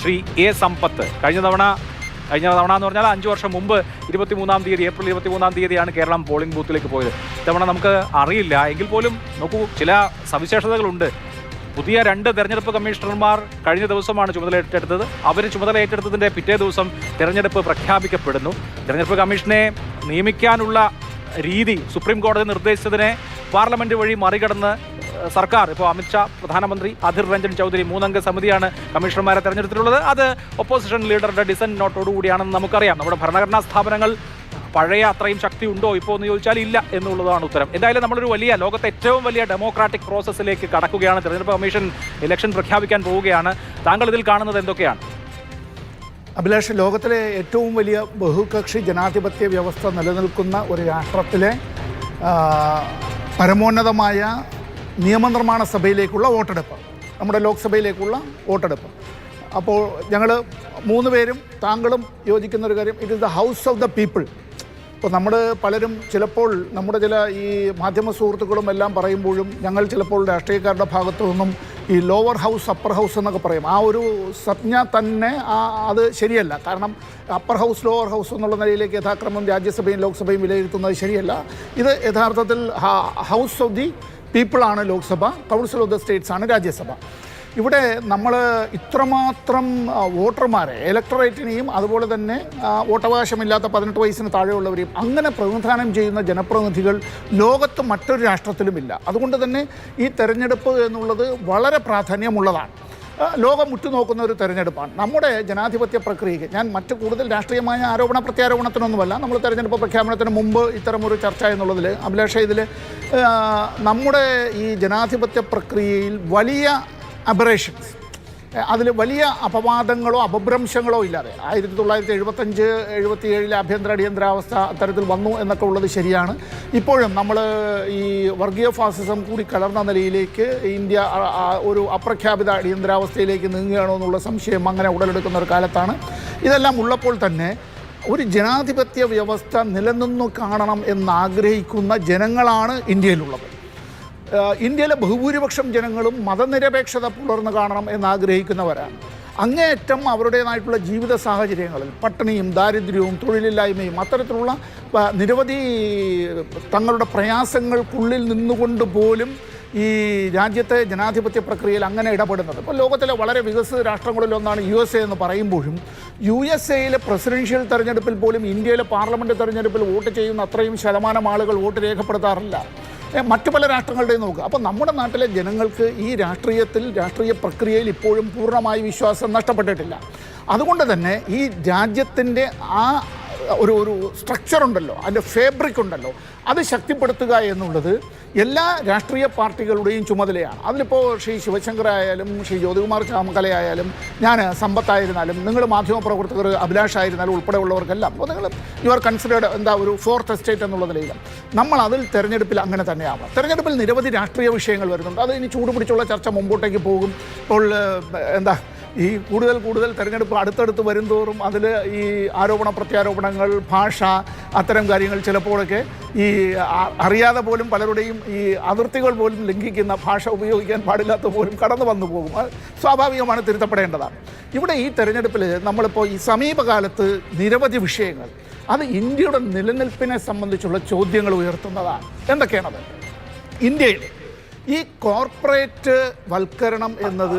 Shri A സമ്പത്ത്. കഴിഞ്ഞ തവണ കഴിഞ്ഞ തവണ എന്ന് പറഞ്ഞാൽ അഞ്ച് വർഷം മുമ്പ് ഇരുപത്തിമൂന്നാം തീയതി ഏപ്രിൽ ഇരുപത്തിമൂന്നാം തീയതിയാണ് കേരളം പോളിംഗ് ബൂത്തിലേക്ക് പോയത്. ഇത്തവണ നമുക്ക് അറിയില്ല. എങ്കിൽ പോലും നോക്കൂ ചില സവിശേഷതകളുണ്ട്. പുതിയ രണ്ട് തെരഞ്ഞെടുപ്പ് കമ്മീഷണർമാർ കഴിഞ്ഞ ദിവസമാണ് ചുമതല ഏറ്റെടുത്തത് അവർ ചുമതല ഏറ്റെടുത്തതിന്റെ പിറ്റേ ദിവസം തെരഞ്ഞെടുപ്പ് പ്രഖ്യാപിക്കപ്പെടുന്നു. തെരഞ്ഞെടുപ്പ് കമ്മീഷനെ നിയമിക്കാനുള്ള രീതി സുപ്രീം കോടതി നിർദ്ദേശിച്ചതിനെ പാർലമെന്റ് വഴി മറികടന്ന് സർക്കാർ ഇപ്പോൾ അമിത്ഷാ പ്രധാനമന്ത്രി അധിർ രഞ്ജൻ ചൗധരി മൂന്നംഗ സമിതിയാണ് കമ്മീഷണർമാരെ തെരഞ്ഞെടുത്തിട്ടുള്ളത്. അത് ഒപ്പോസിഷൻ ലീഡറുടെ ഡിസൻ നോട്ടോടുകൂടിയാണെന്ന് നമുക്കറിയാം. നമ്മുടെ ഭരണഘടനാ സ്ഥാപനങ്ങൾ പഴയ അത്രയും ശക്തി ഉണ്ടോ ഇപ്പോൾ എന്ന് ചോദിച്ചാൽ ഇല്ല എന്നുള്ളതാണ് ഉത്തരം. എന്തായാലും നമ്മളൊരു വലിയ ലോകത്തെ ഏറ്റവും വലിയ ഡെമോക്രാറ്റിക് പ്രോസസ്സിലേക്ക് കടക്കുകയാണ്. തെരഞ്ഞെടുപ്പ് കമ്മീഷൻ ഇലക്ഷൻ പ്രഖ്യാപിക്കാൻ പോവുകയാണ്. താങ്കൾ ഇതിൽ കാണുന്നത് എന്തൊക്കെയാണ്? അഭിലാഷ് ലോകത്തിലെ ഏറ്റവും വലിയ ബഹുകക്ഷി ജനാധിപത്യ വ്യവസ്ഥ നിലനിൽക്കുന്ന ഒരു രാഷ്ട്രത്തിലെ പരമോന്നതമായ നിയമനിർമ്മാണ സഭയിലേക്കുള്ള വോട്ടെടുപ്പ്. നമ്മുടെ ലോക്സഭയിലേക്കുള്ള വോട്ടെടുപ്പ്. അപ്പോൾ ഞങ്ങൾ മൂന്ന് പേരും താങ്കളും യോജിക്കുന്ന ഒരു കാര്യം it is the house of the people ഇപ്പോൾ നമ്മൾ പലരും ചിലപ്പോൾ നമ്മുടെ ചില ഈ മാധ്യമ സുഹൃത്തുക്കളും എല്ലാം പറയുമ്പോഴും ഞങ്ങൾ ചിലപ്പോൾ രാഷ്ട്രീയക്കാരുടെ ഭാഗത്തു നിന്നും ഈ ലോവർ ഹൗസ് അപ്പർ ഹൗസ് എന്നൊക്കെ പറയും. ആ ഒരു സംജ്ഞ തന്നെ ആ അത് ശരിയല്ല. കാരണം അപ്പർ ഹൗസ് ലോവർ ഹൗസ് എന്നുള്ള നിലയിലേക്ക് യഥാക്രമം രാജ്യസഭയും ലോക്സഭയും വിലയിരുത്തുന്നത് ശരിയല്ല. ഇത് യഥാർത്ഥത്തിൽ house of the പീപ്പിളാണ് Lok Sabha council of the states ആണ് രാജ്യസഭ. ഇവിടെ നമ്മൾ ഇത്രമാത്രം വോട്ടർമാരെ ഇലക്ടറേറ്റിനെയും അതുപോലെ തന്നെ വോട്ടവകാശമില്ലാത്ത പതിനെട്ട് വയസ്സിന് താഴെയുള്ളവരെയും അങ്ങനെ പ്രതിനിധാനം ചെയ്യുന്ന ജനപ്രതിനിധികൾ ലോകത്ത് മറ്റൊരു രാഷ്ട്രത്തിലുമില്ല. അതുകൊണ്ട് തന്നെ ഈ തെരഞ്ഞെടുപ്പ് എന്നുള്ളത് വളരെ പ്രാധാന്യമുള്ളതാണ്. ലോകം ഉറ്റുനോക്കുന്ന ഒരു തെരഞ്ഞെടുപ്പാണ്. നമ്മുടെ ജനാധിപത്യ പ്രക്രിയയ്ക്ക് ഞാൻ മറ്റു കൂടുതൽ രാഷ്ട്രീയമായ ആരോപണ പ്രത്യാരോപണത്തിനൊന്നുമല്ല. നമ്മൾ തെരഞ്ഞെടുപ്പ് പ്രഖ്യാപനത്തിന് മുമ്പ് ഇത്തരമൊരു ചർച്ച എന്നുള്ളതിൽ അഭിലാഷ ഇതിൽ നമ്മുടെ ഈ ജനാധിപത്യ പ്രക്രിയയിൽ വലിയ അബറേഷൻസ് അതിൽ വലിയ അപവാദങ്ങളോ അപഭ്രംശങ്ങളോ ഇല്ലാതെ. ആയിരത്തി തൊള്ളായിരത്തി എഴുപത്തഞ്ച് എഴുപത്തിയേഴിലെ ആഭ്യന്തര അടിയന്തരാവസ്ഥ അത്തരത്തിൽ വന്നു എന്നൊക്കെ ഉള്ളത് ശരിയാണ്. ഇപ്പോഴും നമ്മൾ ഈ വർഗീയ ഫാസിസം കൂടി കലർന്ന നിലയിലേക്ക് ഇന്ത്യ ഒരു അപ്രഖ്യാപിത അടിയന്തരാവസ്ഥയിലേക്ക് നീങ്ങുകയാണോ എന്നുള്ള സംശയം അങ്ങനെ ഉടലെടുക്കുന്ന ഒരു കാലത്താണ്. ഇതെല്ലാം ഉള്ളപ്പോൾ തന്നെ ഒരു ജനാധിപത്യ വ്യവസ്ഥ നിലനിന്നു കാണണം എന്നാഗ്രഹിക്കുന്ന ജനങ്ങളാണ് ഇന്ത്യയിലുള്ളത്. ഇന്ത്യയിലെ ബഹുഭൂരിപക്ഷം ജനങ്ങളും മതനിരപേക്ഷത പുലർന്നു കാണണം എന്നാഗ്രഹിക്കുന്നവരാണ്. അങ്ങേയറ്റം അവരുടേതായിട്ടുള്ള ജീവിത സാഹചര്യങ്ങളിൽ പട്ടിണിയും ദാരിദ്ര്യവും തൊഴിലില്ലായ്മയും അത്തരത്തിലുള്ള നിരവധി തങ്ങളുടെ പ്രയാസങ്ങൾക്കുള്ളിൽ നിന്നുകൊണ്ട് പോലും ഈ രാജ്യത്തെ ജനാധിപത്യ പ്രക്രിയയിൽ അങ്ങനെ ഇടപെടുന്നത്. ഇപ്പോൾ ലോകത്തിലെ വളരെ വികസിത രാഷ്ട്രങ്ങളിലൊന്നാണ് യു എസ് എ എന്ന് പറയുമ്പോഴും യു എസ് എയിലെ പ്രസിഡൻഷ്യൽ തെരഞ്ഞെടുപ്പിൽ പോലും ഇന്ത്യയിലെ പാർലമെന്റ് തെരഞ്ഞെടുപ്പിൽ വോട്ട് ചെയ്യുന്ന അത്രയും ശതമാനം ആളുകൾ വോട്ട് രേഖപ്പെടുത്താറില്ല. മറ്റു പല രാഷ്ട്രങ്ങളുടെയും നോക്കുക. അപ്പോൾ നമ്മുടെ നാട്ടിലെ ജനങ്ങൾക്ക് ഈ രാഷ്ട്രീയത്തിൽ രാഷ്ട്രീയ പ്രക്രിയയിൽ ഇപ്പോഴും പൂർണമായി വിശ്വാസം നഷ്ടപ്പെട്ടിട്ടില്ല. അതുകൊണ്ട് തന്നെ ഈ രാജ്യത്തിന്റെ ആ ഒരു ഒരു സ്ട്രക്ചർ ഉണ്ടല്ലോ അതിന്റെ ഫേബ്രിക് ഉണ്ടല്ലോ അത് ശക്തിപ്പെടുത്തുക എന്നുള്ളത് എല്ലാ രാഷ്ട്രീയ പാർട്ടികളുടെയും ചുമതലയാണ്. അതിലിപ്പോൾ ശ്രീ ശിവശങ്കർ ആയാലും ശ്രീ ജ്യോതികുമാർ ചാമക്കലയായാലും ഞാൻ സമ്പത്തായിരുന്നാലും നിങ്ങൾ മാധ്യമപ്രവർത്തകർ അഭിലാഷ് ആയിരുന്നാലും ഉൾപ്പെടെയുള്ളവർക്കെല്ലാം അപ്പോൾ നിങ്ങൾ യു ആർ കൺസിഡേർഡ് എന്താ ഒരു ഫോർത്ത് എസ്റ്റേറ്റ് എന്നുള്ള നിലയിൽ നമ്മൾ അതിൽ തെരഞ്ഞെടുപ്പിൽ അങ്ങനെ തന്നെയാവാം. തെരഞ്ഞെടുപ്പിൽ നിരവധി രാഷ്ട്രീയ വിഷയങ്ങൾ വരുന്നുണ്ട്. അത് ഇനി ചൂടുപിടിച്ചുള്ള ചർച്ച മുമ്പോട്ടേക്ക് പോകും. ഇപ്പോൾ എന്താ ഈ കൂടുതൽ കൂടുതൽ തെരഞ്ഞെടുപ്പ് അടുത്തടുത്ത് വരുംതോറും അതിൽ ഈ ആരോപണ പ്രത്യാരോപണങ്ങൾ ഭാഷ അത്തരം കാര്യങ്ങൾ ചിലപ്പോഴൊക്കെ ഈ അറിയാതെ പോലും പലരുടെയും ഈ അതിർത്തികൾ പോലും ലംഘിക്കുന്ന ഭാഷ ഉപയോഗിക്കാൻ പാടില്ലാത്ത പോലും കടന്നു വന്നു പോകും. സ്വാഭാവികമാണ് തിരുത്തപ്പെടേണ്ടതാണ്. ഇവിടെ ഈ തെരഞ്ഞെടുപ്പിൽ നമ്മളിപ്പോൾ ഈ സമീപകാലത്ത് നിരവധി വിഷയങ്ങൾ അത് ഇന്ത്യയുടെ നിലനിൽപ്പിനെ സംബന്ധിച്ചുള്ള ചോദ്യങ്ങൾ ഉയർത്തുന്നതാണ്. എന്തൊക്കെയാണത് ഇന്ത്യയിൽ ഈ കോർപ്പറേറ്റ് വൽക്കരണം എന്നത്